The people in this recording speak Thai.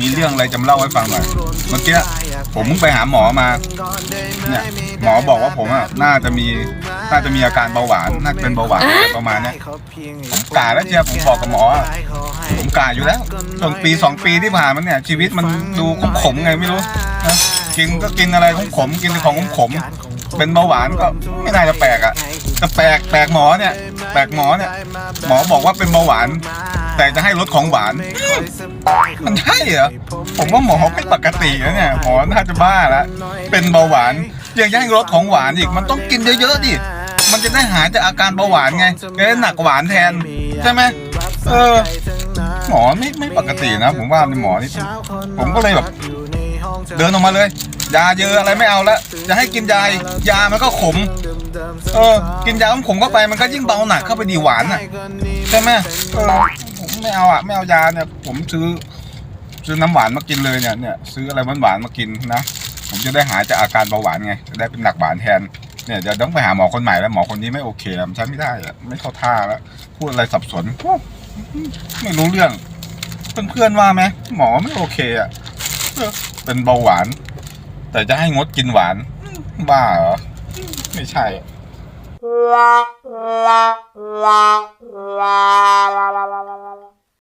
มีเรื่องอะไรจะมาเล่าให้ฟังหน่อย เมื่อกี้ผมเพิ่งไปหาหมอมา เนี่ยหมอบอกว่าผมอะน่าจะมีน่าจะมีอาการเบาหวานน่าจะเป็นเบาหวานประมาณเนี้ยผมกาแล้วเชียผมบอกกับหมอ ผมกาอยู่แล้วจนปีสองปีที่ผ่านมาเนี่ย ชีวิตมันดูขมๆไงไม่รู้นะกินก็กินอะไรขมๆกินของขมๆเป็นเบาหวานก็ไม่น่าจะแปลกอะแต่แปลกแปลกหมอเนี่ย แปลกหมอเนี่ย หมอบอกว่าเป็นเบาหวาน แต่จะให้ลดของหวาน มันใช่เหรอ ผมว่าหมอไม่ปกตินะเนี่ย หมอน่าจะบ้าแล้วเป็นเบาหวานยังจะให้ลดของหวานอีก มันต้องกินเยอะๆดิ มันจะได้หายจากอาการเบาหวานไงจะได้หนักหวานแทน ใช่ไหมเออ หมอไม่ไม่ปกตินะ ผมว่าหมอนี่ ผมก็เลยแบบเดินออกมาเลย ยาเยอะอะไรไม่เอาละจะให้กินยายามันก็ขม เออ กินยาขมเข้าไปมันก็ยิ่งเบาหนักเข้าไปดีหวานอะ ใช่ไหมเออผม ไม่เอาอะไม่เอายาเนี่ย ผมซื้อ ซื้อน้ำหวานมากินเลยเนี่ยเนี่ยซื้ออะไรหวานๆมากินนะผมจะได้หายจากอาการเบาหวานไงจะได้เป็นหนักหวานแทนเนี่ยจะต้องไปหาหมอคนใหม่แล้วหมอคนนี้ไม่โอเคแล้วใช้ไม่ได้แล้วไม่เข้าท่าแล้วพูดอะไรสับสนไม่รู้เรื่องเพื่อนๆว่าไหมหมอไม่โอเคอะเป็นเบาหวาน แต่จะให้งดกินหวาน บ้าเหรอไม่ใช่ลาลาลาลาลาลา